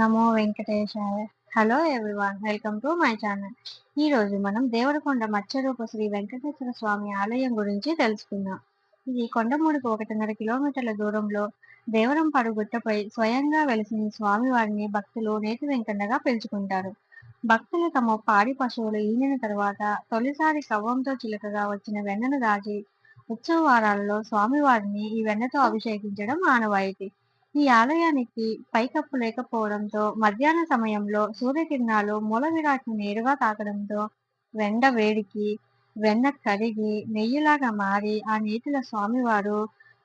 Namo Venkatesaya. Hello everyone welcome to my channel ఈ రోజు మనం దేవరకొండ మత్స్యరూప శ్రీ వెంకటేశ్వర స్వామి ఆలయం గురించి తెలుసుకుందాం. ఇది కొండమూడికి ఒకటిన్నర కిలోమీటర్ల దూరంలో దేవరంపాడు గుట్టపై స్వయంగా వెలిసిన స్వామివారిని భక్తులు నేతి వెంకన్నగా పిలుచుకుంటారు. భక్తులు తమ పాడి పశువులు ఈనిన తర్వాత తొలిసారి కవ్వంతో చిలకగా వచ్చిన వెన్నను దాచి ఉత్సవ వారాలలో స్వామివారిని ఈ వెన్నతో అభిషేకించడం ఆనవాయితీ. ఈ ఆలయానికి పైకప్పు లేకపోవడంతో మధ్యాహ్న సమయంలో సూర్యకిరణాలు మూల విరాట్ని నేరుగా తాకడంతో వెండ వేడికి వెన్న కరిగి నెయ్యిలాగా మారి ఆ నీటిలో స్వామివారు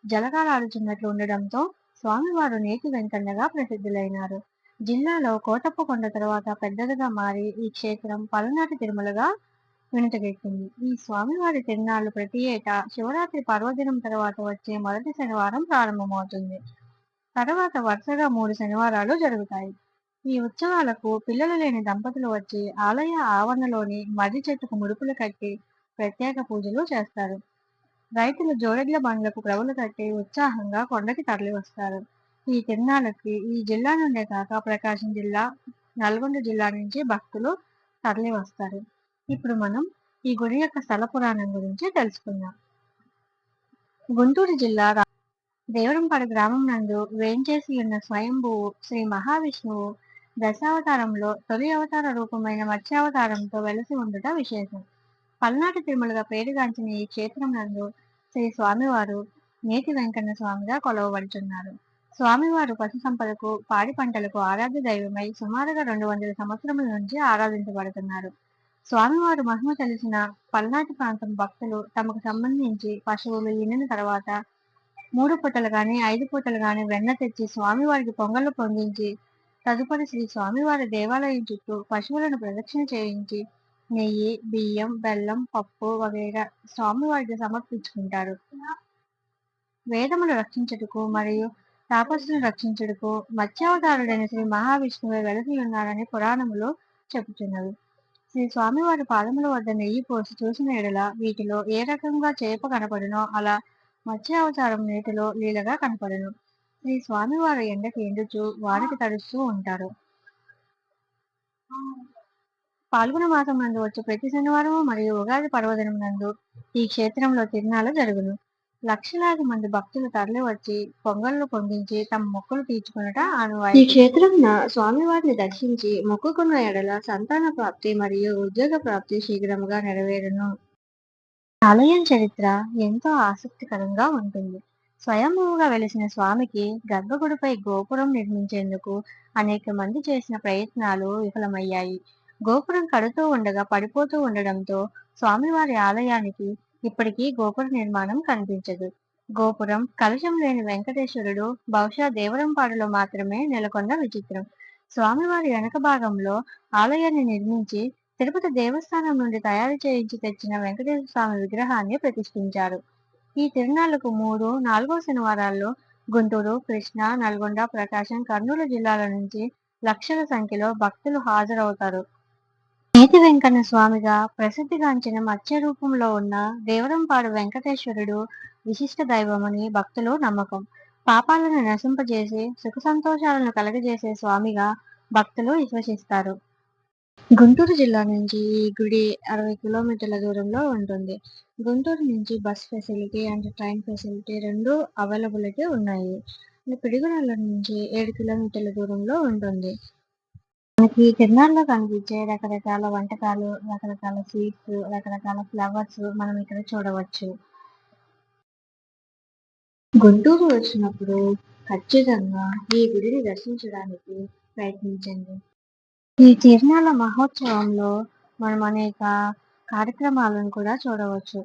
జలకాలాడుచున్నట్లు ఉండడంతో స్వామివారు నీటి వెంకన్నగా ప్రసిద్ధులైనారు. జిల్లాలో కోటప్ప కొండ తర్వాత పెద్దదిగా మారి ఈ క్షేత్రం పలునాటి తిరుమలగా వినుతగెక్కింది ఈ స్వామివారి తిరునాళ్ళు ప్రతి ఏటా శివరాత్రి పర్వదినం తర్వాత వచ్చే మొదటి శనివారం ప్రారంభమవుతుంది. తర్వాత వరుసగా మూడు శనివారాలు జరుగుతాయి. ఈ ఉత్సవాలకు పిల్లలు లేని దంపతులు వచ్చి ఆలయ ఆవరణలోని మర్రి చెట్టుకు ముడుపులు కట్టి ప్రత్యేక పూజలు చేస్తారు. రైతులు జోరెడ్ల బండ్లకు క్రవులు కట్టి ఉత్సాహంగా కొండకి తరలి వస్తారు. ఈ తిరునాళ్ళకి ఈ జిల్లా నుండే కాక ప్రకాశం జిల్లా నల్గొండ జిల్లా నుంచి భక్తులు తరలి వస్తారు. ఇప్పుడు మనం ఈ గుడి యొక్క స్థల పురాణం గురించి తెలుసుకుందాం. గుంటూరు జిల్లా దేవరంపాడు గ్రామం నందు వేంచేసి ఉన్న స్వయంభువు శ్రీ మహావిష్ణువు దశావతారంలో తొలి అవతార రూపమైన మత్స్యావతారంతో వెలసి ఉండుట విశేషం. పల్నాటి తిరుమలగా పేరుగాంచిన ఈ క్షేత్రం నందు శ్రీ స్వామివారు నేతి వెంకన్న స్వామిగా కొలవబడుతున్నారు స్వామివారు పశు సంపదకు పాడి పంటలకు ఆరాధ్య దైవమై సుమారుగా రెండు వందల సంవత్సరముల నుంచి ఆరాధించబడుతున్నారు. స్వామివారు మహిమ తెలిసిన పల్నాటి ప్రాంతం భక్తులు తమకు సంబంధించి పశువులు ఈనిన తర్వాత మూడు పూటలు గాని ఐదు పూటలు గాని వెన్న తెచ్చి స్వామివారికి పొంగళ్ళు పొందించి తదుపరి శ్రీ స్వామివారి దేవాలయం చుట్టూ పశువులను ప్రదక్షిణ చేయించి నెయ్యి బియ్యం బెల్లం పప్పు వగైరా స్వామివారికి సమర్పించుకుంటారు. వేదములు రక్షించుటకు మరియు తాపస్సును రక్షించుటకు మత్స్యావతారుడైన శ్రీ మహావిష్ణువే వెలసి ఉన్నారని పురాణములు చెబుతున్నవి. శ్రీ స్వామివారి పాదముల వద్ద నెయ్యి పోసి చూసిన ఎడల వీటిలో ఏ రకంగా చేప కనపడినో అలా మత్స్యావతారం నీటిలో లీలగా కనపడను. శ్రీ స్వామివారు ఎండకి ఎండుచు వారికి తడుస్తూ ఉంటారు. పాల్గొన మాసం నందు వచ్చే ప్రతి శనివారం మరియు ఉగాది పర్వదినం నందు ఈ క్షేత్రంలో తిరునాలు జరుగును. లక్షలాది మంది భక్తులు తరలి వచ్చి పొంగళ్ళు పొందించి తమ మొక్కులు తీర్చుకున్నట అనువాయి ఈ క్షేత్రం స్వామివారిని దర్శించి మొక్కుకున్న ఎడల సంతాన ప్రాప్తి మరియు ఉద్యోగ ప్రాప్తి శీఘ్రముగా నెరవేరును. ఆలయం చరిత్ర ఎంతో ఆసక్తికరంగా ఉంటుంది. స్వయంభూగా వెలిసిన స్వామికి గర్భగుడిపై గోపురం నిర్మించేందుకు అనేక మంది చేసిన ప్రయత్నాలు విఫలమయ్యాయి. గోపురం కడుతూ ఉండగా పడిపోతూ ఉండడంతో స్వామివారి ఆలయానికి ఇప్పటికీ గోపుర నిర్మాణం కనిపించదు. గోపురం కలశం లేని వెంకటేశ్వరుడు బహుశా దేవరంపాడులో మాత్రమే నెలకొన్న విచిత్రం. స్వామివారి వెనక భాగంలో ఆలయాన్ని నిర్మించి తిరుపతి దేవస్థానం నుండి తయారు చేయించి తెచ్చిన వెంకటేశ్వర స్వామి విగ్రహాన్ని ప్రతిష్ఠించారు. ఈ తిరునాళ్ళకు మూడు నాలుగో శనివారాల్లో గుంటూరు కృష్ణా నల్గొండ ప్రకాశం కర్నూలు జిల్లాల నుంచి లక్షల సంఖ్యలో భక్తులు హాజరవుతారు. నేతి వెంకన్న స్వామిగా ప్రసిద్ధిగాంచిన మత్స్య రూపంలో ఉన్న దేవరంపాడు వెంకటేశ్వరుడు విశిష్ట దైవమని భక్తులు నమ్మకం. పాపాలను నశింపజేసి సుఖ సంతోషాలను కలగజేసే స్వామిగా భక్తులు విశ్వసిస్తారు. గుంటూరు జిల్లా నుంచి ఈ గుడి అరవై కిలోమీటర్ల దూరంలో ఉంటుంది. గుంటూరు నుంచి bus facility and train facility రెండు అవైలబిలిటీ ఉన్నాయి. పిడిగురాళ్ళ నుంచి ఏడు కిలోమీటర్ల దూరంలో ఉంటుంది. మనకి తిరునాళ్ళలో కనిపించే రకరకాల వంటకాలు రకరకాల స్వీట్స్ రకరకాల ఫ్లవర్స్ మనం ఇక్కడ చూడవచ్చు. గుంటూరు వచ్చినప్పుడు ఖచ్చితంగా ఈ గుడిని దర్శించడానికి ప్రయత్నించండి. ఈ తిరునాళ్ళ మహోత్సవంలో మనం అనేక కార్యక్రమాలను కూడా చూడవచ్చు.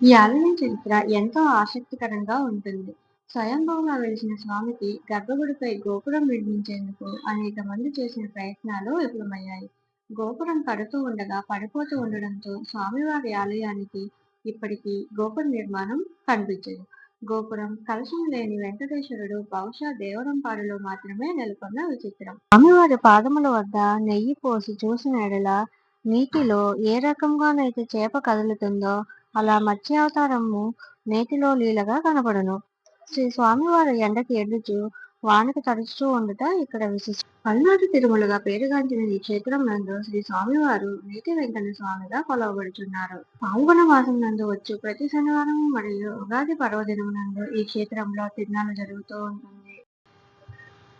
ఈ ఆలయం చరిత్ర ఎంతో ఆసక్తికరంగా ఉంటుంది. స్వయంభవంగా వెలిసిన స్వామికి గర్భగుడిపై గోపురం నిర్మించేందుకు అనేక మంది చేసిన ప్రయత్నాలు విఫలమయ్యాయి. గోపురం కడుతూ ఉండగా పడిపోతూ ఉండడంతో స్వామివారి ఆలయానికి ఇప్పటికీ గోపుర నిర్మాణం కనిపించదు. గోపురం కలశం లేని వెంకటేశ్వరుడు బహుశా దేవరంపాడులో మాత్రమే నెలకొన్న విచిత్రం. స్వామివారి పాదముల వద్ద నెయ్యి పోసి చూసిన ఎడల నీటిలో ఏ రకంగానైతే చేప కదులుతుందో అలా మత్స్య అవతారము నేతిలో లీలగా కనపడను శ్రీ స్వామివారి ఎండకి ఎడుచు వానకు తడుస్తూ ఉండట ఇక్కడ విశిష్టం పల్నాడు తిరుమలగా పేరుగాంచిన ఈ క్షేత్రం నందు శ్రీ స్వామివారు నీతి వెంకన్న స్వామిగా కొలవబడుచున్నారు. పాల్గొన మాసం నందు వచ్చు ప్రతి శనివారం మరియు ఉగాది పర్వదినం నందు ఈ క్షేత్రంలో తిరునాలు జరుగుతూ ఉంటుంది.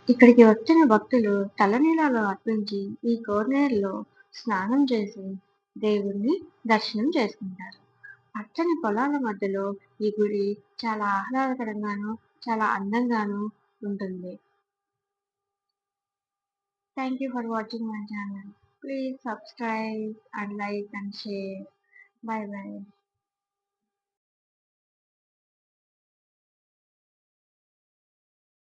ఇక్కడికి వచ్చిన భక్తులు తలనీలాలు అర్పించి ఈ కోనేరులో స్నానం చేసి దేవుణ్ణి దర్శనం చేసుకుంటారు. పచ్చని పొలాల మధ్యలో ఈ గుడి చాలా ఆహ్లాదకరంగాను చాలా అందంగాను ఉంటుంది. Thank you for watching my channel please subscribe and like and share bye bye